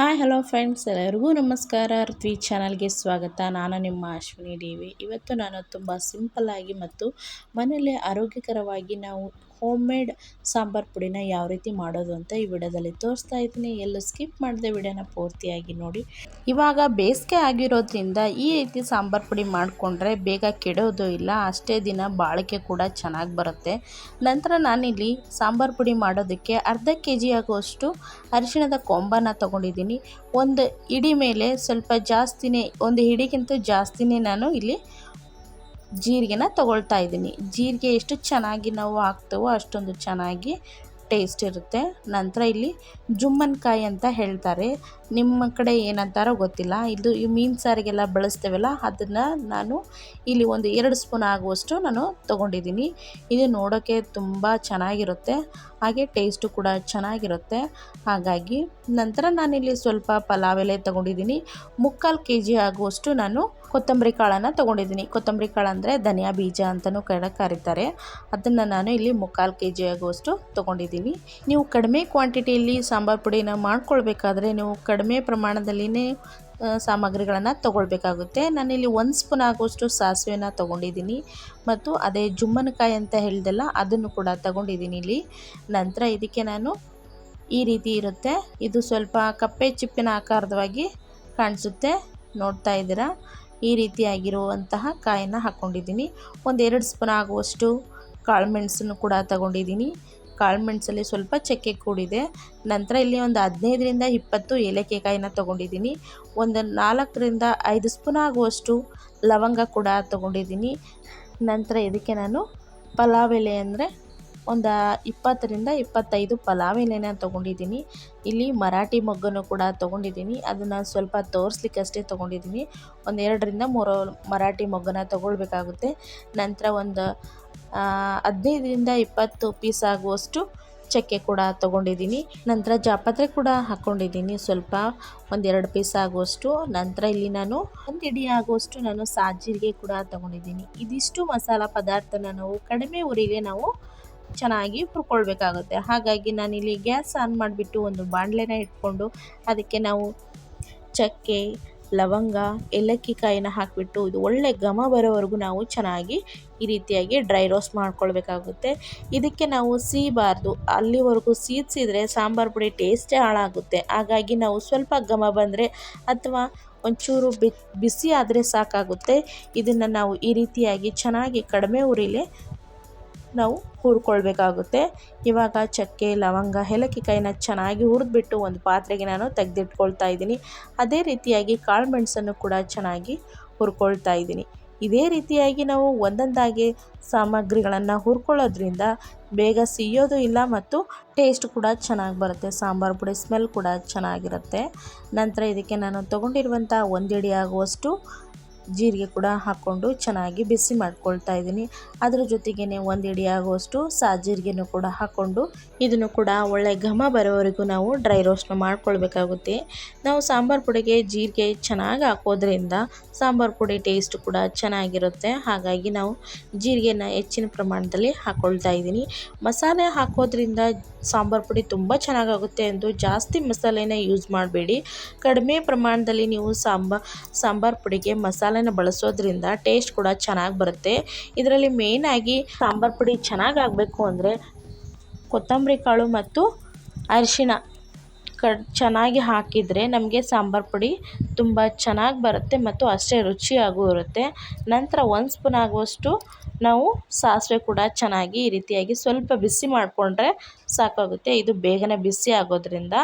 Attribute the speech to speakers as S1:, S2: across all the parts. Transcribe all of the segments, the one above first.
S1: Hi hello friends ಎಲ್ಲರಿಗೂ ನಮಸ್ಕಾರ. ಋತ್ವಿ ಚಾನಲ್ಗೆ ಸ್ವಾಗತ. ನಾನು ನಿಮ್ಮ ಅಶ್ವಿನಿ ದೇವಿ. ಇವತ್ತು ನಾನು ತುಂಬ ಸಿಂಪಲ್ಲಾಗಿ ಮತ್ತು ಮನೆಯಲ್ಲೇ ಆರೋಗ್ಯಕರವಾಗಿ ನಾವು ಹೋಮ್ ಮೇಡ್ ಸಾಂಬಾರು ಪುಡಿನ ಯಾವ ರೀತಿ ಮಾಡೋದು ಅಂತ ಈ ವಿಡಿಯೋದಲ್ಲಿ ತೋರಿಸ್ತಾ ಇದ್ದೀನಿ. ಎಲ್ಲೂ ಸ್ಕಿಪ್ ಮಾಡದೆ ವಿಡಿಯೋನ ಪೂರ್ತಿಯಾಗಿ ನೋಡಿ. ಇವಾಗ ಬೇಸಿಗೆ ಆಗಿರೋದ್ರಿಂದ ಈ ರೀತಿ ಸಾಂಬಾರು ಪುಡಿ ಮಾಡಿಕೊಂಡ್ರೆ ಬೇಗ ಕೆಡೋದು ಇಲ್ಲ, ಅಷ್ಟೇ ದಿನ ಬಾಳಿಕೆ ಕೂಡ ಚೆನ್ನಾಗಿ ಬರುತ್ತೆ. ನಂತರ ನಾನಿಲ್ಲಿ ಸಾಂಬಾರು ಪುಡಿ ಮಾಡೋದಕ್ಕೆ ಅರ್ಧ ಕೆ ಜಿ ಆಗುವಷ್ಟು ಅರಿಶಿಣದ ಕೊಂಬನ ತೊಗೊಂಡಿದ್ದೀನಿ. ಒಂದು ಇಡಿ ಮೇಲೆ ಸ್ವಲ್ಪ ಜಾಸ್ತಿನೇ, ಒಂದು ಹಿಡಿಗಿಂತ ಜಾಸ್ತಿನೇ ನಾನು ಇಲ್ಲಿ ಜೀರಿಗೆನ ತಗೊಳ್ತಾ ಇದ್ದೀನಿ. ಜೀರಿಗೆ ಎಷ್ಟು ಚೆನ್ನಾಗಿ ನಾವು ಹಾಕ್ತೇವೋ ಅಷ್ಟೊಂದು ಚೆನ್ನಾಗಿ ಟೇಸ್ಟ್ ಇರುತ್ತೆ. ನಂತರ ಇಲ್ಲಿ ಜುಮ್ಮನ್ಕಾಯಿ ಅಂತ ಹೇಳ್ತಾರೆ. ನಿಮ್ಮ ಕಡೆ ಏನಂತಾರೋ ಗೊತ್ತಿಲ್ಲ. ಇದು ಈ ಮೀನು ಸಾರಿಗೆಲ್ಲ ಬಳಸ್ತೇವಲ್ಲ, ಅದನ್ನು ನಾನು ಇಲ್ಲಿ ಒಂದು ಎರಡು ಸ್ಪೂನ್ ಆಗುವಷ್ಟು ನಾನು ತೊಗೊಂಡಿದ್ದೀನಿ. ಇದು ನೋಡೋಕ್ಕೆ ತುಂಬ ಚೆನ್ನಾಗಿರುತ್ತೆ. ಹಾಗೆ ಟೇಸ್ಟು ಕೂಡ ಚೆನ್ನಾಗಿರುತ್ತೆ. ಹಾಗಾಗಿ ನಂತರ ನಾನಿಲ್ಲಿ ಸ್ವಲ್ಪ ಪಲಾವ್ ಎಲೆ ತೊಗೊಂಡಿದ್ದೀನಿ. ಮುಕ್ಕಾಲು ಕೆ ಜಿ ಆಗುವಷ್ಟು ನಾನು ಕೊತ್ತಂಬರಿ ಕಾಳನ್ನು ತೊಗೊಂಡಿದ್ದೀನಿ. ಕೊತ್ತಂಬರಿ ಕಾಳು ಅಂದರೆ ಧನಿಯಾ ಬೀಜ ಅಂತಲೂ ಕಡೆ ಕರೀತಾರೆ. ಅದನ್ನು ನಾನು ಇಲ್ಲಿ ಮುಕ್ಕಾಲು ಕೆ ಜಿ ಆಗುವಷ್ಟು ತೊಗೊಂಡಿದ್ದೀನಿ ನೀವು ಕಡಿಮೆ ಕ್ವಾಂಟಿಟಿಯಲ್ಲಿ ಸಾಂಬಾರು ಪುಡಿನ ಮಾಡ್ಕೊಳ್ಬೇಕಾದ್ರೆ ನೀವು ಕಡಿಮೆ ಪ್ರಮಾಣದಲ್ಲಿನೇ ಸಾಮಗ್ರಿಗಳನ್ನು ತೊಗೊಳ್ಬೇಕಾಗುತ್ತೆ. ನಾನಿಲ್ಲಿ ಒಂದು ಸ್ಪೂನ್ ಆಗುವಷ್ಟು ಸಾಸಿವೆನ ತೊಗೊಂಡಿದ್ದೀನಿ ಮತ್ತು ಅದೇ ಜುಮ್ಮನಕಾಯಿ ಅಂತ ಹೇಳಿದೆಲ್ಲ, ಅದನ್ನು ಕೂಡ ತಗೊಂಡಿದ್ದೀನಿ ಇಲ್ಲಿ. ನಂತರ ಇದಕ್ಕೆ ನಾನು ಈ ರೀತಿ ಇರುತ್ತೆ. ಇದು ಸ್ವಲ್ಪ ಕಪ್ಪೆ ಚಿಪ್ಪಿನ ಆಕಾರದವಾಗಿ ಕಾಣಿಸುತ್ತೆ. ನೋಡ್ತಾ ಇದ್ದೀರಾ? ಈ ರೀತಿಯಾಗಿರುವಂತಹ ಕಾಯನ್ನು ಹಾಕ್ಕೊಂಡಿದ್ದೀನಿ ಒಂದೆರಡು ಸ್ಪೂನ್ ಆಗುವಷ್ಟು ಕಾಳುಮೆಣಸನ್ನು ಕೂಡ ತಗೊಂಡಿದ್ದೀನಿ. ಕಾಳುಮೆಣಸಲ್ಲಿ ಸ್ವಲ್ಪ ಚಕ್ಕೆ ಕೂಡಿದೆ. ನಂತರ ಇಲ್ಲಿ ಒಂದು ಹದಿನೈದರಿಂದ ಇಪ್ಪತ್ತು ಏಲಕ್ಕಿಕಾಯಿನ ತೊಗೊಂಡಿದ್ದೀನಿ. ಒಂದು ನಾಲ್ಕರಿಂದ ಐದು ಸ್ಪೂನ್ ಆಗುವಷ್ಟು ಲವಂಗ ಕೂಡ ತೊಗೊಂಡಿದ್ದೀನಿ. ನಂತರ ಇದಕ್ಕೆ ನಾನು ಪಲಾವ್ ಎಲೆ ಅಂದರೆ ಒಂದು ಇಪ್ಪತ್ತರಿಂದ ಇಪ್ಪತ್ತೈದು ಪಲಾವ್ ಎಲೆನ ತೊಗೊಂಡಿದ್ದೀನಿ. ಇಲ್ಲಿ ಮರಾಠಿ ಮೊಗ್ಗನ್ನು ಕೂಡ ತೊಗೊಂಡಿದ್ದೀನಿ. ಅದನ್ನು ಸ್ವಲ್ಪ ತೋರಿಸ್ಲಿಕ್ಕಷ್ಟೇ ತೊಗೊಂಡಿದ್ದೀನಿ. ಒಂದು ಎರಡರಿಂದ ಮೂರು ಮರಾಠಿ ಮೊಗ್ಗನ ತೊಗೊಳ್ಬೇಕಾಗುತ್ತೆ. ನಂತರ ಒಂದು ಹದಿನೈದರಿಂದ ಇಪ್ಪತ್ತು ಪೀಸ್ ಆಗುವಷ್ಟು ಚಕ್ಕೆ ಕೂಡ ತೊಗೊಂಡಿದ್ದೀನಿ. ನಂತರ ಜಾಪತ್ರೆ ಕೂಡ ಹಾಕ್ಕೊಂಡಿದ್ದೀನಿ ಸ್ವಲ್ಪ ಒಂದೆರಡು ಪೀಸ್ ಆಗುವಷ್ಟು. ನಂತರ ಇಲ್ಲಿ ನಾನು ಒಂದು ಇಡಿ ಆಗುವಷ್ಟು ನಾನು ಸಾಜೀರಿಗೆ ಕೂಡ ತೊಗೊಂಡಿದ್ದೀನಿ. ಇದಿಷ್ಟು ಮಸಾಲ ಪದಾರ್ಥನ ನಾವು ಕಡಿಮೆ ಊರಿಗೆ ನಾವು ಚೆನ್ನಾಗಿ ಹುರ್ಕೊಳ್ಬೇಕಾಗುತ್ತೆ. ಹಾಗಾಗಿ ನಾನಿಲ್ಲಿ ಗ್ಯಾಸ್ ಆನ್ ಮಾಡಿಬಿಟ್ಟು ಒಂದು ಬಾಣಲೆನ ಇಟ್ಕೊಂಡು ಅದಕ್ಕೆ ನಾವು ಚಕ್ಕೆ, ಲವಂಗ, ಏಲಕ್ಕಿ ಕಾಯಿನ ಹಾಕಿಬಿಟ್ಟು ಇದು ಒಳ್ಳೆ ಘಮ ಬರೋವರೆಗೂ ನಾವು ಚೆನ್ನಾಗಿ ಈ ರೀತಿಯಾಗಿ ಡ್ರೈ ರೋಸ್ಟ್ ಮಾಡ್ಕೊಳ್ಬೇಕಾಗುತ್ತೆ. ಇದಕ್ಕೆ ನಾವು ಸೀಬಾರ್ದು, ಅಲ್ಲಿವರೆಗೂ ಸೀದ್ಸಿದ್ರೆ ಸಾಂಬಾರು ಪುಡಿ ಟೇಸ್ಟೇ ಹಾಳಾಗುತ್ತೆ. ಹಾಗಾಗಿ ನಾವು ಸ್ವಲ್ಪ ಘಮ ಬಂದರೆ ಅಥವಾ ಒಂಚೂರು ಬಿಸಿ ಆದರೆ ಸಾಕಾಗುತ್ತೆ. ಇದನ್ನು ನಾವು ಈ ರೀತಿಯಾಗಿ ಚೆನ್ನಾಗಿ ಕಡಿಮೆ ಉರಿಲೆ ನಾವು ಹುರ್ಕೊಳ್ಬೇಕಾಗುತ್ತೆ. ಇವಾಗ ಚಕ್ಕೆ, ಲವಂಗ, ಏಲಕ್ಕಿ ಕಾಯಿನ ಚೆನ್ನಾಗಿ ಹುರಿದ್ಬಿಟ್ಟು ಒಂದು ಪಾತ್ರೆಗೆ ನಾನು ತೆಗೆದಿಟ್ಕೊಳ್ತಾ ಇದ್ದೀನಿ. ಅದೇ ರೀತಿಯಾಗಿ ಕಾಳುಮೆಣಸನ್ನು ಕೂಡ ಚೆನ್ನಾಗಿ ಹುರ್ಕೊಳ್ತಾ ಇದ್ದೀನಿ. ಇದೇ ರೀತಿಯಾಗಿ ನಾವು ಒಂದೊಂದಾಗಿ ಸಾಮಗ್ರಿಗಳನ್ನು ಹುರ್ಕೊಳ್ಳೋದ್ರಿಂದ ಬೇಗ ಸಿಯೋದು ಇಲ್ಲ ಮತ್ತು ಟೇಸ್ಟ್ ಕೂಡ ಚೆನ್ನಾಗಿ ಬರುತ್ತೆ. ಸಾಂಬಾರು ಪುಡಿ ಸ್ಮೆಲ್ ಕೂಡ ಚೆನ್ನಾಗಿರುತ್ತೆ. ನಂತರ ಇದಕ್ಕೆ ನಾನು ತೊಗೊಂಡಿರುವಂಥ ಒಂದಿಡಿ ಆಗುವಷ್ಟು ಜೀರಿಗೆ ಕೂಡ ಹಾಕ್ಕೊಂಡು ಚೆನ್ನಾಗಿ ಬಿಸಿ ಮಾಡ್ಕೊಳ್ತಾ ಇದ್ದೀನಿ. ಅದರ ಜೊತೆಗೇ ಒಂದು ಇಡಿ ಆಗುವಷ್ಟು ಸಾಜೀರಿಗೆನೂ ಕೂಡ ಹಾಕ್ಕೊಂಡು ಇದನ್ನು ಕೂಡ ಒಳ್ಳೆ ಘಮ ಬರೋವರೆಗೂ ನಾವು ಡ್ರೈ ರೋಸ್ಟ್ನ ಮಾಡ್ಕೊಳ್ಬೇಕಾಗುತ್ತೆ. ನಾವು ಸಾಂಬಾರು ಪುಡಿಗೆ ಜೀರಿಗೆ ಚೆನ್ನಾಗಿ ಹಾಕೋದ್ರಿಂದ ಸಾಂಬಾರು ಪುಡಿ ಟೇಸ್ಟ್ ಕೂಡ ಚೆನ್ನಾಗಿರುತ್ತೆ. ಹಾಗಾಗಿ ನಾವು ಜೀರಿಗೆನ ಹೆಚ್ಚಿನ ಪ್ರಮಾಣದಲ್ಲಿ ಹಾಕ್ಕೊಳ್ತಾ ಇದ್ದೀನಿ. ಮಸಾಲೆ ಹಾಕೋದ್ರಿಂದ ಸಾಂಬಾರು ಪುಡಿ ತುಂಬ ಚೆನ್ನಾಗಾಗುತ್ತೆ ಎಂದು ಜಾಸ್ತಿ ಮಸಾಲೆನ ಯೂಸ್ ಮಾಡಬೇಡಿ. ಕಡಿಮೆ ಪ್ರಮಾಣದಲ್ಲಿ ನೀವು ಸಾಂಬ, ಸಾಂಬಾರು ಪುಡಿಗೆ ಮಸಾಲೆನ ಬಳಸೋದ್ರಿಂದ ಟೇಸ್ಟ್ ಕೂಡ ಚೆನ್ನಾಗಿ ಬರುತ್ತೆ. ಇದರಲ್ಲಿ ಮೇಯ್ನಾಗಿ ಸಾಂಬಾರು ಪುಡಿ ಚೆನ್ನಾಗಿ ಆಗಬೇಕು ಅಂದರೆ ಕೊತ್ತಂಬರಿ ಕಾಳು ಮತ್ತು ಅರಿಶಿಣ ಕ ಚೆನ್ನಾಗಿ ಹಾಕಿದರೆ ನಮಗೆ ಸಾಂಬಾರು ಪುಡಿ ತುಂಬ ಚೆನ್ನಾಗಿ ಬರುತ್ತೆ ಮತ್ತು ಅಷ್ಟೇ ರುಚಿಯಾಗೂ ಇರುತ್ತೆ. ನಂತರ ಒಂದು ಸ್ಪೂನ್ ಆಗುವಷ್ಟು ನಾವು ಸಾಸಿವೆ ಕೂಡ ಚೆನ್ನಾಗಿ ಈ ರೀತಿಯಾಗಿ ಸ್ವಲ್ಪ ಬಿಸಿ ಮಾಡಿಕೊಂಡ್ರೆ ಸಾಕಾಗುತ್ತೆ. ಇದು ಬೇಗನೆ ಬಿಸಿ ಆಗೋದ್ರಿಂದ.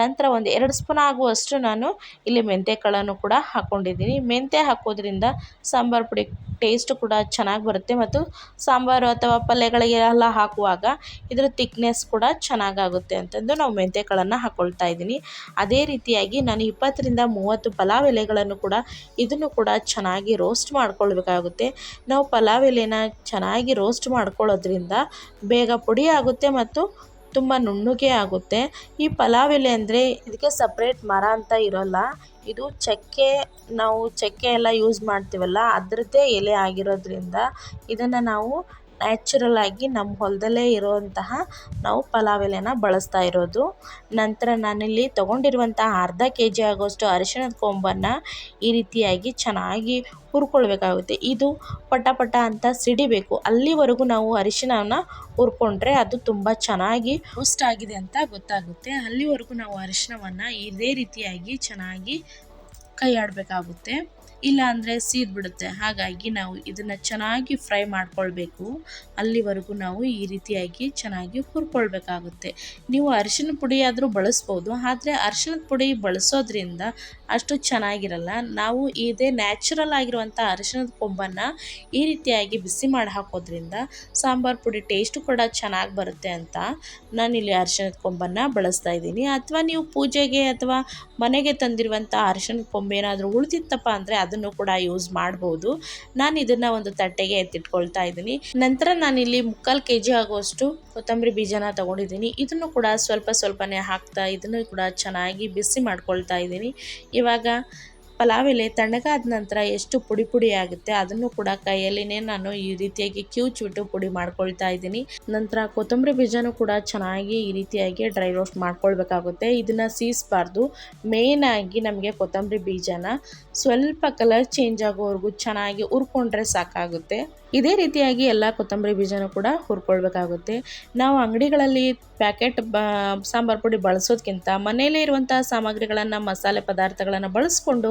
S1: ನಂತರ ಒಂದು ಎರಡು ಸ್ಪೂನ್ ಆಗುವಷ್ಟು ನಾನು ಇಲ್ಲಿ ಮೆಂತ್ಯ ಕಾಳನ್ನು ಕೂಡ ಹಾಕ್ಕೊಂಡಿದ್ದೀನಿ ಮೆಂತ್ಯ ಹಾಕೋದ್ರಿಂದ ಸಾಂಬಾರು ಪುಡಿ ಟೇಸ್ಟ್ ಕೂಡ ಚೆನ್ನಾಗಿ ಬರುತ್ತೆ ಮತ್ತು ಸಾಂಬಾರು ಅಥವಾ ಪಲ್ಯಗಳಿಗೆಲ್ಲ ಹಾಕುವಾಗ ಇದರ ತಿಕ್ನೆಸ್ ಕೂಡ ಚೆನ್ನಾಗಾಗುತ್ತೆ ಅಂತಂದು ನಾವು ಮೆಂತ್ಯ ಕಾಳನ್ನು ಹಾಕ್ಕೊಳ್ತಾ ಇದ್ದೀನಿ. ಅದೇ ರೀತಿಯಾಗಿ ನಾನು ಇಪ್ಪತ್ತರಿಂದ ಮೂವತ್ತು ಪಲಾವ್ ಎಲೆಗಳನ್ನು ಕೂಡ ಇದನ್ನು ಕೂಡ ಚೆನ್ನಾಗಿ ರೋಸ್ಟ್ ಮಾಡ್ಕೊಳ್ಬೇಕಾಗುತ್ತೆ. ನಾವು ಪಲಾವ್ ಎಲೆನ ಚೆನ್ನಾಗಿ ರೋಸ್ಟ್ ಮಾಡ್ಕೊಳ್ಳೋದ್ರಿಂದ ಬೇಗ ಪುಡಿ ಆಗುತ್ತೆ ಮತ್ತು ತುಂಬ ನುಣ್ಣಗೆ ಆಗುತ್ತೆ. ಈ ಪಲಾವ್ ಎಲೆ ಅಂದರೆ ಇದಕ್ಕೆ ಸಪ್ರೇಟ್ ಮರ ಅಂತ ಇರೋಲ್ಲ. ಇದು ಚಕ್ಕೆ, ನಾವು ಚಕ್ಕೆ ಎಲ್ಲ ಯೂಸ್ ಮಾಡ್ತೀವಲ್ಲ, ಅದರದ್ದೇ ಎಲೆ ಆಗಿರೋದ್ರಿಂದ ಇದನ್ನು ನಾವು ನ್ಯಾಚುರಲ್ ಆಗಿ ನಮ್ಮ ಹೊಲದಲ್ಲೇ ಇರುವಂತಹ ನಾವು ಪಲಾವ್ ಎಲೆನ ಬಳಸ್ತಾ ಇರೋದು. ನಂತರ ನಾನಿಲ್ಲಿ ತೊಗೊಂಡಿರುವಂತಹ ಅರ್ಧ ಕೆ ಜಿ ಆಗೋಷ್ಟು ಅರಿಶಿಣದ ಕೊಂಬನ್ನು ಈ ರೀತಿಯಾಗಿ ಚೆನ್ನಾಗಿ ಹುರ್ಕೊಳ್ಬೇಕಾಗುತ್ತೆ. ಇದು ಪಟ ಪಟ ಅಂತ ಸಿಡಿಬೇಕು. ಅಲ್ಲಿವರೆಗೂ ನಾವು ಅರಿಶಿಣನ ಹುರ್ಕೊಂಡ್ರೆ ಅದು ತುಂಬ ಚೆನ್ನಾಗಿ ರೋಸ್ಟ್ ಆಗಿದೆ ಅಂತ ಗೊತ್ತಾಗುತ್ತೆ. ಅಲ್ಲಿವರೆಗೂ ನಾವು ಅರಿಶಿಣವನ್ನು ಇದೇ ರೀತಿಯಾಗಿ ಚೆನ್ನಾಗಿ ಕೈ ಆಡಬೇಕಾಗುತ್ತೆ ಇಲ್ಲ ಅಂದರೆ ಸೀದ್ಬಿಡುತ್ತೆ ಹಾಗಾಗಿ ನಾವು ಇದನ್ನು ಚೆನ್ನಾಗಿ ಫ್ರೈ ಮಾಡಿಕೊಳ್ಬೇಕು. ಅಲ್ಲಿವರೆಗೂ ನಾವು ಈ ರೀತಿಯಾಗಿ ಚೆನ್ನಾಗಿ ಹುರ್ಕೊಳ್ಬೇಕಾಗುತ್ತೆ. ನೀವು ಅರಿಶಿನ ಪುಡಿ ಆದರೂ ಬಳಸ್ಬೋದು, ಆದರೆ ಅರಶಿನದ ಪುಡಿ ಬಳಸೋದ್ರಿಂದ ಅಷ್ಟು ಚೆನ್ನಾಗಿರಲ್ಲ. ನಾವು ಇದೇ ನ್ಯಾಚುರಲ್ ಆಗಿರುವಂಥ ಅರಿಶಿಣದ ಕೊಂಬನ್ನು ಈ ರೀತಿಯಾಗಿ ಬಿಸಿ ಮಾಡಿ ಹಾಕೋದ್ರಿಂದ ಸಾಂಬಾರು ಪುಡಿ ಟೇಸ್ಟು ಕೂಡ ಚೆನ್ನಾಗಿ ಬರುತ್ತೆ ಅಂತ ನಾನಿಲ್ಲಿ ಅರಿಶಿನದ ಕೊಂಬನ್ನು ಬಳಸ್ತಾ ಇದ್ದೀನಿ. ಅಥವಾ ನೀವು ಪೂಜೆಗೆ ಅಥವಾ ಮನೆಗೆ ತಂದಿರುವಂಥ ಅರಶಿನದ ಕೊಂಬೆ ಏನಾದರೂ ಉಳಿದಿತ್ತಪ್ಪ ಅಂದರೆ ಅದನ್ನು ಕೂಡ ಯೂಸ್ ಮಾಡ್ಬೋದು. ನಾನು ಇದನ್ನು ಒಂದು ತಟ್ಟೆಗೆ ಎತ್ತಿಟ್ಕೊಳ್ತಾ ಇದ್ದೀನಿ. ನಂತರ ನಾನಿಲ್ಲಿ ಮುಕ್ಕಾಲು ಕೆ ಜಿ ಆಗುವಷ್ಟು ಕೊತ್ತಂಬರಿ ಬೀಜನ ತಗೊಂಡಿದ್ದೀನಿ. ಇದನ್ನು ಕೂಡ ಸ್ವಲ್ಪ ಸ್ವಲ್ಪನೇ ಹಾಕ್ತಾ, ಇದನ್ನು ಕೂಡ ಚೆನ್ನಾಗಿ ಬಿಸಿ ಮಾಡ್ಕೊಳ್ತಾ ಇದ್ದೀನಿ. ಇವಾಗ ಪಲಾವ್ ಎಲೆ ತಣ್ಣಗಾದ ನಂತರ ಎಷ್ಟು ಪುಡಿ ಪುಡಿ ಆಗುತ್ತೆ ಅದನ್ನು ಕೂಡ ಕೈಯಲ್ಲಿನೇ ನಾನು ಈ ರೀತಿಯಾಗಿ ಕಿವುಚ್ಬಿಟ್ಟು ಪುಡಿ ಮಾಡ್ಕೊಳ್ತಾ ಇದ್ದೀನಿ. ನಂತರ ಕೊತ್ತಂಬರಿ ಬೀಜನೂ ಕೂಡ ಚೆನ್ನಾಗಿ ಈ ರೀತಿಯಾಗಿ ಡ್ರೈ ರೋಸ್ಟ್ ಮಾಡ್ಕೊಳ್ಬೇಕಾಗುತ್ತೆ. ಇದನ್ನು ಸೀಸಬಾರ್ದು. ಮೇಯ್ನಾಗಿ ನಮಗೆ ಕೊತ್ತಂಬರಿ ಬೀಜನ ಸ್ವಲ್ಪ ಕಲರ್ ಚೇಂಜ್ ಆಗೋವರೆಗೂ ಚೆನ್ನಾಗಿ ಹುರ್ಕೊಂಡ್ರೆ ಸಾಕಾಗುತ್ತೆ. ಇದೇ ರೀತಿಯಾಗಿ ಎಲ್ಲ ಕೊತ್ತಂಬರಿ ಬೀಜನೂ ಕೂಡ ಹುರ್ಕೊಳ್ಬೇಕಾಗುತ್ತೆ. ನಾವು ಅಂಗಡಿಗಳಲ್ಲಿ ಪ್ಯಾಕೆಟ್ ಬ, ಸಾಂಬಾರು ಪುಡಿ ಬಳಸೋದಕ್ಕಿಂತ ಮನೆಯಲ್ಲೇ ಇರುವಂಥ ಸಾಮಗ್ರಿಗಳನ್ನು, ಮಸಾಲೆ ಪದಾರ್ಥಗಳನ್ನು ಬಳಸ್ಕೊಂಡು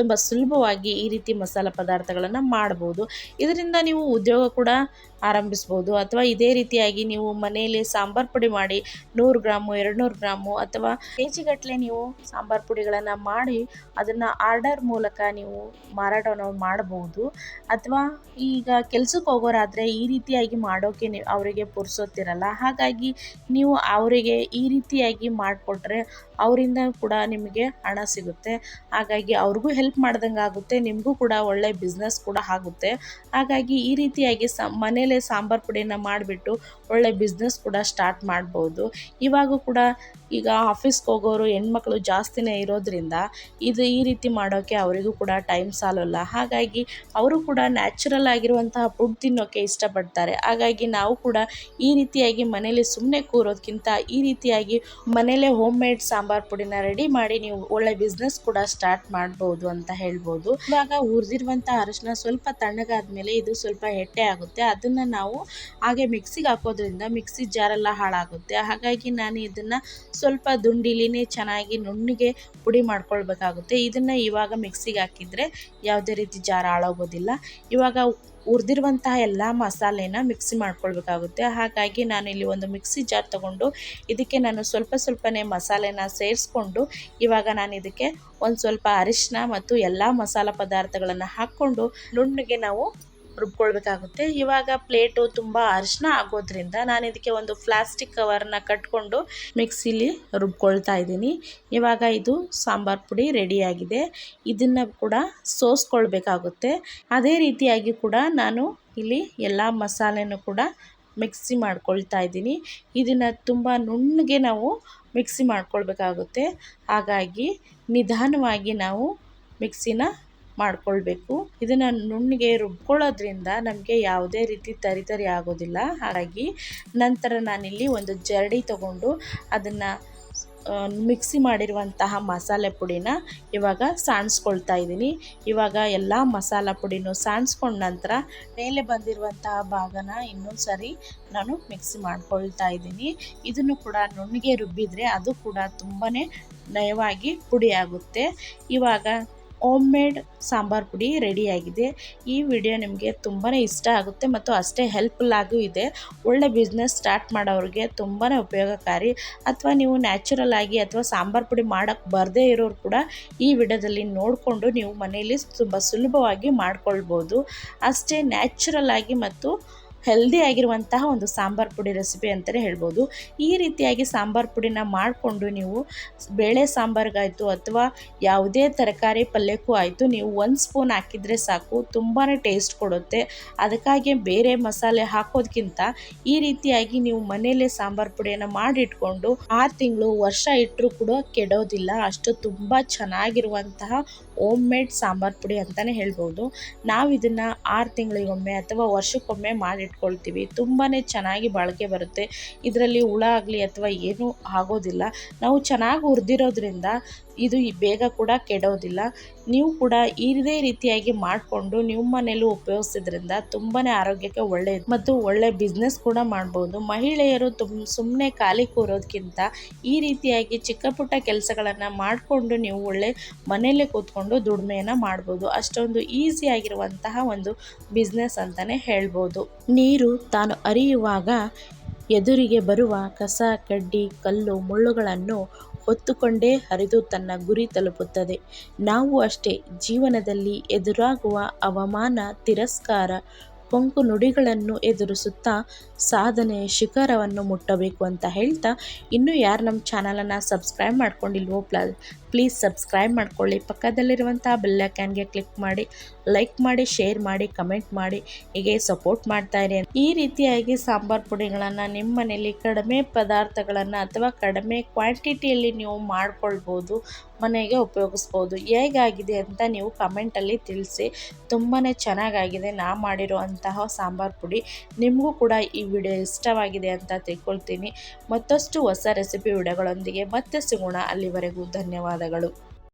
S1: ತುಂಬ ಸುಲಭವಾಗಿ ಈ ರೀತಿ ಮಸಾಲೆ ಪದಾರ್ಥಗಳನ್ನು ಮಾಡ್ಬೋದು. ಇದರಿಂದ ನೀವು ಉದ್ಯೋಗ ಕೂಡ ಆರಂಭಿಸ್ಬೋದು. ಅಥವಾ ಇದೇ ರೀತಿಯಾಗಿ ನೀವು ಮನೆಯಲ್ಲಿ ಸಾಂಬಾರು ಪುಡಿ ಮಾಡಿ ನೂರು ಗ್ರಾಮು ಎರಡು ನೂರು ಗ್ರಾಮು ಅಥವಾ ಕೆ ನೀವು ಸಾಂಬಾರು ಪುಡಿಗಳನ್ನು ಮಾಡಿ ಅದನ್ನು ಆರ್ಡರ್ ಮೂಲಕ ನೀವು ಮಾರಾಟವನ್ನು ಮಾಡಬಹುದು ಅಥವಾ ಈಗ ಕೆಲ್ಸಕ್ಕೆ ಹೋಗೋರಾದರೆ ಈ ರೀತಿಯಾಗಿ ಮಾಡೋಕ್ಕೆ ನೀವು ಅವರಿಗೆ ಪುರ್ಸೋತಿರಲ್ಲ ಹಾಗಾಗಿ ನೀವು ಅವರಿಗೆ ಈ ರೀತಿಯಾಗಿ ಮಾಡಿಕೊಟ್ರೆ ಅವರಿಂದ ಕೂಡ ನಿಮಗೆ ಹಣ ಸಿಗುತ್ತೆ. ಹಾಗಾಗಿ ಅವ್ರಿಗೂ ಹೆಲ್ಪ್ ಮಾಡ್ದಂಗೆ ಆಗುತ್ತೆ, ನಿಮಗೂ ಕೂಡ ಒಳ್ಳೆ ಬಿಸ್ನೆಸ್ ಕೂಡ ಆಗುತ್ತೆ. ಹಾಗಾಗಿ ಈ ರೀತಿಯಾಗಿ ಸ, ಮನೇಲೇ ಸಾಂಬಾರು ಪುಡಿನ ಮಾಡಿಬಿಟ್ಟು ಒಳ್ಳೆ ಬಿಸ್ನೆಸ್ ಕೂಡ ಸ್ಟಾರ್ಟ್ ಮಾಡ್ಬೋದು. ಇವಾಗೂ ಕೂಡ ಈಗ ಆಫೀಸ್ಗೆ ಹೋಗೋರು ಹೆಣ್ಮಕ್ಳು ಜಾಸ್ತಿನೇ ಇರೋದ್ರಿಂದ ಇದು ಈ ರೀತಿ ಮಾಡೋಕ್ಕೆ ಅವರಿಗೂ ಕೂಡ ಟೈಮ್ ಸಾಲಲ್ಲ. ಹಾಗಾಗಿ ಅವರು ಕೂಡ ನ್ಯಾಚುರಲ್ ಆಗಿರುವಂತಹ ಫುಡ್ ತಿನ್ನೋಕ್ಕೆ ಇಷ್ಟಪಡ್ತಾರೆ. ಹಾಗಾಗಿ ನಾವು ಕೂಡ ಈ ರೀತಿಯಾಗಿ ಮನೇಲಿ ಸುಮ್ಮನೆ ಕೂರೋದಕ್ಕಿಂತ ಈ ರೀತಿಯಾಗಿ ಮನೇಲೇ ಹೋಮ್ ಮೇಡ್ ಸಾಂಬಾರು ಪುಡಿನ ರೆಡಿ ಮಾಡಿ ನೀವು ಒಳ್ಳೆ ಬಿಸ್ನೆಸ್ ಕೂಡ ಸ್ಟಾರ್ಟ್ ಮಾಡ್ಬೋದು ಅಂತ ಹೇಳ್ಬೋದು. ಇವಾಗ ಹುರಿದಿರುವಂಥ ಅರಿಶಿನ ಸ್ವಲ್ಪ ತಣ್ಣಗಾದ ಮೇಲೆ ಇದು ಸ್ವಲ್ಪ ಹೆಟ್ಟೆ ಆಗುತ್ತೆ. ಅದನ್ನು ನಾವು ಹಾಗೆ ಮಿಕ್ಸಿಗೆ ಹಾಕೋದ್ರಿಂದ ಮಿಕ್ಸಿ ಜಾರೆಲ್ಲ ಹಾಳಾಗುತ್ತೆ. ಹಾಗಾಗಿ ನಾನು ಇದನ್ನು ಸ್ವಲ್ಪ ದುಂಡಿಲಿನೇ ಚೆನ್ನಾಗಿ ನುಣ್ಣಗೆ ಪುಡಿ ಮಾಡ್ಕೊಳ್ಬೇಕಾಗುತ್ತೆ. ಇದನ್ನು ಇವಾಗ ಮಿಕ್ಸಿಗೆ ಹಾಕಿದರೆ ಯಾವುದೇ ರೀತಿ ಜಾರ ಹಾಳಾಗೋದಿಲ್ಲ. ಇವಾಗ ಹುರಿದಿರುವಂತಹ ಎಲ್ಲ ಮಸಾಲೆನ ಮಿಕ್ಸಿ ಮಾಡ್ಕೊಳ್ಬೇಕಾಗುತ್ತೆ. ಹಾಗಾಗಿ ನಾನು ಇಲ್ಲಿ ಒಂದು ಮಿಕ್ಸಿ ಜಾರ್ ತಗೊಂಡು ಇದಕ್ಕೆ ನಾನು ಸ್ವಲ್ಪ ಸ್ವಲ್ಪನೇ ಮಸಾಲೆನ ಸೇರಿಸ್ಕೊಂಡು ಇವಾಗ ನಾನು ಇದಕ್ಕೆ ಒಂದು ಸ್ವಲ್ಪ ಅರಿಶಿನ ಮತ್ತು ಎಲ್ಲ ಮಸಾಲ ಪದಾರ್ಥಗಳನ್ನು ಹಾಕ್ಕೊಂಡು ನುಣ್ಣಗೆ ನಾವು ರುಬ್ಕೊಳ್ಬೇಕಾಗುತ್ತೆ. ಇವಾಗ ಪ್ಲೇಟು ತುಂಬ ಅರಿಶಿನ ಆಗೋದ್ರಿಂದ ನಾನು ಇದಕ್ಕೆ ಒಂದು ಪ್ಲಾಸ್ಟಿಕ್ ಕವರ್ನ ಕಟ್ಕೊಂಡು ಮಿಕ್ಸಿಲಿ ರುಬ್ಕೊಳ್ತಾ ಇದ್ದೀನಿ. ಇವಾಗ ಇದು ಸಾಂಬಾರು ಪುಡಿ ರೆಡಿಯಾಗಿದೆ. ಇದನ್ನು ಕೂಡ ಸೋಸ್ಕೊಳ್ಬೇಕಾಗುತ್ತೆ. ಅದೇ ರೀತಿಯಾಗಿ ಕೂಡ ನಾನು ಇಲ್ಲಿ ಎಲ್ಲ ಮಸಾಲೆನೂ ಕೂಡ ಮಿಕ್ಸಿ ಮಾಡ್ಕೊಳ್ತಾ ಇದ್ದೀನಿ. ಇದನ್ನು ತುಂಬ ನುಣ್ಣಗೆ ನಾವು ಮಿಕ್ಸಿ ಮಾಡ್ಕೊಳ್ಬೇಕಾಗುತ್ತೆ. ಹಾಗಾಗಿ ನಿಧಾನವಾಗಿ ನಾವು ಮಿಕ್ಸಿನ ಮಾಡ್ಕೊಳ್ಬೇಕು. ಇದನ್ನು ನುಣ್ಣಗೆ ರುಬ್ಕೊಳ್ಳೋದ್ರಿಂದ ನಮಗೆ ಯಾವುದೇ ರೀತಿ ತರಿ ತರಿ ಆಗೋದಿಲ್ಲ. ಹಾಗಾಗಿ ನಂತರ ನಾನಿಲ್ಲಿ ಒಂದು ಜರಡಿ ತಗೊಂಡು ಅದನ್ನು ಮಿಕ್ಸಿ ಮಾಡಿರುವಂತಹ ಮಸಾಲೆ ಪುಡಿನ ಇವಾಗ ಸಾಣಿಸ್ಕೊಳ್ತಾ ಇದ್ದೀನಿ. ಇವಾಗ ಎಲ್ಲ ಮಸಾಲ ಪುಡಿನೂ ಸಾಣಿಸ್ಕೊಂಡ ನಂತರ ಮೇಲೆ ಬಂದಿರುವಂತಹ ಭಾಗನ ಇನ್ನೊಂದು ಸರಿ ನಾನು ಮಿಕ್ಸಿ ಮಾಡ್ಕೊಳ್ತಾ ಇದ್ದೀನಿ. ಇದನ್ನು ಕೂಡ ನುಣ್ಣಗೆ ರುಬ್ಬಿದರೆ ಅದು ಕೂಡ ತುಂಬಾ ನಯವಾಗಿ ಪುಡಿಯಾಗುತ್ತೆ ಇವಾಗ ಓಮ್ ಮೇಡ್ ಸಾಂಬಾರು ಪುಡಿ ರೆಡಿಯಾಗಿದೆ ಈ ವಿಡಿಯೋ ನಿಮಗೆ ತುಂಬಾ ಇಷ್ಟ ಆಗುತ್ತೆ ಮತ್ತು ಅಷ್ಟೇ ಹೆಲ್ಪ್ಫುಲ್ ಆಗೂ ಇದೆ. ಒಳ್ಳೆ ಬಿಸ್ನೆಸ್ ಸ್ಟಾರ್ಟ್ ಮಾಡೋರಿಗೆ ತುಂಬಾ ಉಪಯೋಗಕಾರಿ. ಅಥವಾ ನೀವು ನ್ಯಾಚುರಲ್ ಆಗಿ ಅಥವಾ ಸಾಂಬಾರು ಪುಡಿ ಮಾಡೋಕ್ಕೆ ಬರದೇ ಇರೋರು ಕೂಡ ಈ ವಿಡಿಯೋದಲ್ಲಿ ನೋಡಿಕೊಂಡು ನೀವು ಮನೆಯಲ್ಲಿ ತುಂಬ ಸುಲಭವಾಗಿ ಮಾಡ್ಕೊಳ್ಬೋದು. ಅಷ್ಟೇ ನ್ಯಾಚುರಲ್ ಆಗಿ ಮತ್ತು ಹೆಲ್ದಿ ಆಗಿರುವಂತಹ ಒಂದು ಸಾಂಬಾರು ಪುಡಿ ರೆಸಿಪಿ ಅಂತಲೇ ಹೇಳ್ಬೋದು. ಈ ರೀತಿಯಾಗಿ ಸಾಂಬಾರು ಪುಡಿನ ಮಾಡಿಕೊಂಡು ನೀವು ಬೇಳೆ ಸಾಂಬಾರಿಗಾಯಿತು ಅಥವಾ ಯಾವುದೇ ತರಕಾರಿ ಪಲ್ಯಕ್ಕೂ ಆಯಿತು, ನೀವು ಒಂದು ಸ್ಪೂನ್ ಹಾಕಿದರೆ ಸಾಕು ತುಂಬಾ ಟೇಸ್ಟ್ ಕೊಡುತ್ತೆ. ಅದಕ್ಕಾಗಿ ಬೇರೆ ಮಸಾಲೆ ಹಾಕೋದಕ್ಕಿಂತ ಈ ರೀತಿಯಾಗಿ ನೀವು ಮನೆಯಲ್ಲೇ ಸಾಂಬಾರು ಪುಡಿಯನ್ನು ಮಾಡಿಟ್ಕೊಂಡು ಆರು ತಿಂಗಳು ವರ್ಷ ಇಟ್ಟರೂ ಕೂಡ ಕೆಡೋದಿಲ್ಲ. ಅಷ್ಟು ತುಂಬ ಚೆನ್ನಾಗಿರುವಂತಹ ಓಮ್ ಮೇಡ್ ಸಾಂಬಾರು ಪುಡಿ ಅಂತಲೇ ಹೇಳ್ಬೋದು. ನಾವು ಇದನ್ನು ಆರು ತಿಂಗಳಿಗೊಮ್ಮೆ ಅಥವಾ ವರ್ಷಕ್ಕೊಮ್ಮೆ ಮಾಡಿಟ್ಕೊಳ್ತೀವಿ. ತುಂಬಾ ಚೆನ್ನಾಗಿ ಬಾಳಿಕೆ ಬರುತ್ತೆ. ಇದರಲ್ಲಿ ಹುಳ ಆಗಲಿ ಅಥವಾ ಏನೂ ಆಗೋದಿಲ್ಲ. ನಾವು ಚೆನ್ನಾಗಿ ಹುರಿದಿರೋದ್ರಿಂದ ಇದು ಬೇಗ ಕೂಡ ಕೆಡೋದಿಲ್ಲ. ನೀವು ಕೂಡ ಇದೇ ರೀತಿಯಾಗಿ ಮಾಡಿಕೊಂಡು ನಿಮ್ಮ ಮನೆಯಲ್ಲೂ ಉಪಯೋಗಿಸೋದ್ರಿಂದ ತುಂಬಾ ಆರೋಗ್ಯಕ್ಕೆ ಒಳ್ಳೆಯದು ಮತ್ತು ಒಳ್ಳೆ ಬಿಸ್ನೆಸ್ ಕೂಡ ಮಾಡ್ಬೋದು. ಮಹಿಳೆಯರು ತುಮ್ ಸುಮ್ಮನೆ ಖಾಲಿ ಕೂರೋದಕ್ಕಿಂತ ಈ ರೀತಿಯಾಗಿ ಚಿಕ್ಕ ಪುಟ್ಟ ಕೆಲಸಗಳನ್ನು ಮಾಡಿಕೊಂಡು ನೀವು ಒಳ್ಳೆ ಮನೆಯಲ್ಲೇ ಕೂತ್ಕೊಂಡು ದುಡಿಮೆಯನ್ನು ಮಾಡ್ಬೋದು. ಅಷ್ಟೊಂದು ಈಸಿಯಾಗಿರುವಂತಹ ಒಂದು ಬಿಸ್ನೆಸ್ ಅಂತಲೇ ಹೇಳ್ಬೋದು. ನೀರು ತಾನು ಅರಿಯುವಾಗ ಎದುರಿಗೆ ಬರುವ ಕಸ, ಕಡ್ಡಿ, ಕಲ್ಲು, ಮುಳ್ಳುಗಳನ್ನು ಹೊತ್ತುಕೊಂಡೇ ಹರಿದು ತನ್ನ ಗುರಿ ತಲುಪುತ್ತದೆ. ನಾವು ಅಷ್ಟೇ, ಜೀವನದಲ್ಲಿ ಎದುರಾಗುವ ಅವಮಾನ, ತಿರಸ್ಕಾರ ಕೊಂಕು ನುಡಿಗಳನ್ನು ಎದುರಿಸುತ್ತಾ ಸಾಧನೆಯ ಶಿಖರವನ್ನು ಮುಟ್ಟಬೇಕು ಅಂತ ಹೇಳ್ತಾ, ಇನ್ನೂ ಯಾರು ನಮ್ಮ ಚಾನಲನ್ನು ಸಬ್ಸ್ಕ್ರೈಬ್ ಮಾಡ್ಕೊಂಡಿಲ್ವೋ ಪ್ಲ ಪ್ಲೀಸ್ ಸಬ್ಸ್ಕ್ರೈಬ್ ಮಾಡ್ಕೊಳ್ಳಿ. ಪಕ್ಕದಲ್ಲಿರುವಂಥ ಬೆಲ್ಲೈಕನ್ಗೆ ಕ್ಲಿಕ್ ಮಾಡಿ ಲೈಕ್ ಮಾಡಿ ಶೇರ್ ಮಾಡಿ ಕಮೆಂಟ್ ಮಾಡಿ, ಹೀಗೆ ಸಪೋರ್ಟ್ ಮಾಡ್ತಾ ಇರಿ. ಈ ರೀತಿಯಾಗಿ ಸಾಂಬಾರು ಪುಡಿಗಳನ್ನು ನಿಮ್ಮ ಮನೆಯಲ್ಲಿ ಕಡಿಮೆ ಪದಾರ್ಥಗಳನ್ನು ಅಥವಾ ಕಡಿಮೆ ಕ್ವಾಂಟಿಟಿಯಲ್ಲಿ ನೀವು ಮಾಡ್ಕೊಳ್ಬೋದು, ಮನೆಗೆ ಉಪಯೋಗಿಸ್ಬೋದು. ಹೇಗಾಗಿದೆ ಅಂತ ನೀವು ಕಮೆಂಟಲ್ಲಿ ತಿಳಿಸಿ. ತುಂಬಾ ಚೆನ್ನಾಗಾಗಿದೆ ನಾ ಮಾಡಿರುವಂತಹ ಸಾಂಬಾರು ಪುಡಿ. ನಿಮಗೂ ಕೂಡ ಈ ವಿಡಿಯೋ ಇಷ್ಟವಾಗಿದೆ ಅಂತ ತಿಳ್ಕೊಳ್ತೀನಿ. ಮತ್ತಷ್ಟು ಹೊಸ ರೆಸಿಪಿ ವಿಡಿಯೋಗಳೊಂದಿಗೆ ಮತ್ತೆ ಸಿಗೋಣ. ಅಲ್ಲಿವರೆಗೂ ಧನ್ಯವಾದಗಳು.